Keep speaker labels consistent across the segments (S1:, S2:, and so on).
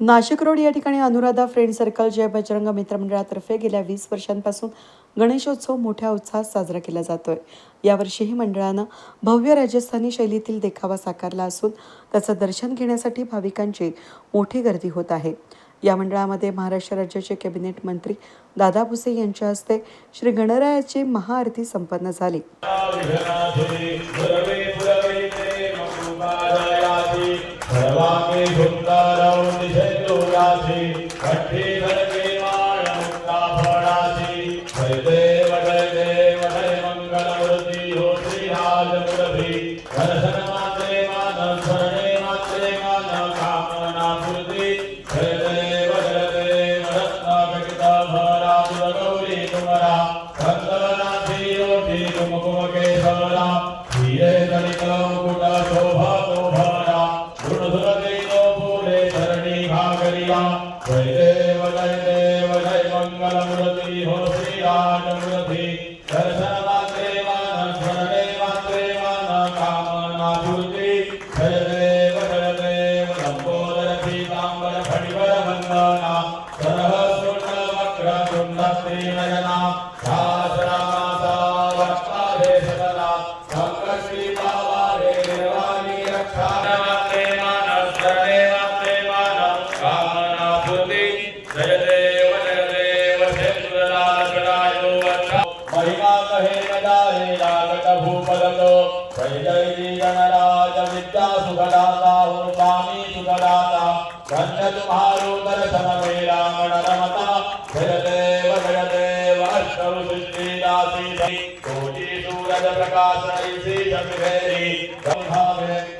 S1: Nashik road या ठिकाणी Anuradha friend circle Jai Bajrang मित्रमंडळातर्फे गेल्या वीस वर्षांपासून गणेशोत्सव मोठ्या उत्साहात साजरा केला जातोय. यावर्षीही मंडळानं भव्य राजस्थानी शैलीतील देखावा साकारला असून त्याचं दर्शन घेण्यासाठी भाविकांची मोठी गर्दी होत आहे. या मंडळामध्ये महाराष्ट्र राज्याचे कॅबिनेट मंत्री दादा भुसे यांच्या हस्ते श्री गणरायाची महाआरती संपन्न झाली.
S2: दिशेन्दुरासी कंठी धरके माळ मुक्ता फळासी जय देव जय देव जय मंगलमूर्ती हो श्रीराज मुरभी दर्शन मात्रे मान स्मरणे मात्रे मान कामना पूर्ती जय देव जय देव रत्नाकटित भरा गौरी कुमरा वंदनाथी योटी कुमकुम केशवरा हिरे गणित मुकुट जय देव जय मंगल मंगलमूर्ती हो श्री श्रीराज मूर्ती दर्शन मात्रे मान स्मरणे मात्रे मान कामना पूर्ती गणराज विद्या सुखदाता और स्वामी सुखदाता धन्य तुम्हारो दर्शन मेरा मन रमता जय देव जय देव अष्टौ सिद्धि दासी कोटि सूरज प्रकाश ऐसी जग जगेरी ब्रह्मा में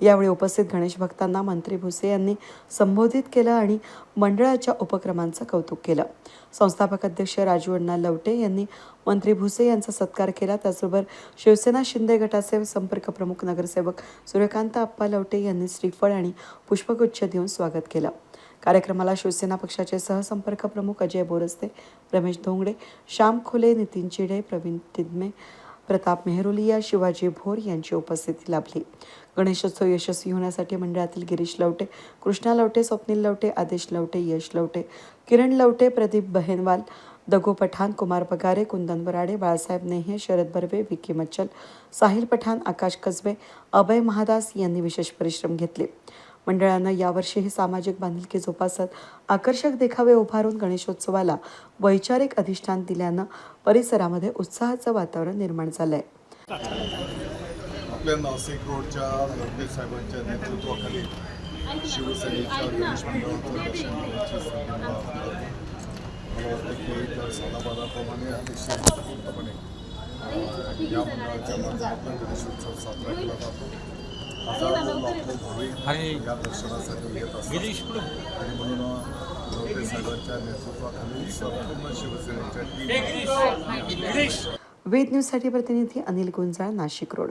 S1: यावेळी उपस्थित गणेश भक्तांना मंत्री भुसे यांनी संबोधित केलं आणि मंडळाच्या उपक्रमांचं कौतुक केलं. संस्थापक अध्यक्ष राजू अण्णा लवटे यांनी मंत्री भुसे यांचा सत्कार केला. त्याचबरोबर शिवसेना शिंदे गटाचे संपर्क प्रमुख नगरसेवक सूर्यकांत आप्पा लवटे यांनी श्रीफळ आणि पुष्पगुच्छ देऊन स्वागत केलं. कार्यक्रमाला शिवसेना पक्षाचे सहसंपर्क प्रमुख अजय बोरस्ते रमेश धोंगडे श्याम खोले नितीन चिडे प्रवीण तिदमे प्रताप मेहरुलिया शिवाजी भोर यांची उपस्थिती लाभली. गणेशोत्सव यशस्वी होण्यासाठी मंडळातील गिरीश लवटे कृष्णा लवटे स्वप्नील लवटे आदेश लवटे यश लवटे किरण लवटे प्रदीप बहेनवाल दगो पठाण कुमार पगारे कुंदन बराडे बाळासाहेब नेहे शरद बर्वे विकी मच्चल साहिल पठाण आकाश कसबे अभय महादास यांनी विशेष परिश्रम घेतले. मंडळानं यावर्षीही सामाजिक बांधिलकी जोपासत आकर्षक देखावे उभारून गणेशोत्सवाला वैचारिक अधिष्ठान दिल्यानं परिसरामध्ये उत्साहाचं वातावरण निर्माण झालंय.
S3: आपल्या नाशिक रोडच्या लोकेश साहेबांच्या नेतृत्वाखाली शिवसेनेच्या गणेश मंडळाचं दर्शन घेण्याची संधी मला वाटतं की त्या सालाबादाप्रमाणे अतिशय शेतपूर्तपणे या मंडळाच्या माध्यमातून गणेशोत्सव साजरा केला जातो. या दर्शनासाठी येत असतात आणि म्हणून लोकेश साहेबांच्या नेतृत्वाखाली संपूर्ण शिवसेनेच्या
S1: वेद न्यूजसाठी प्रतिनिधी अनिल गुंजाळ नाशिक रोड.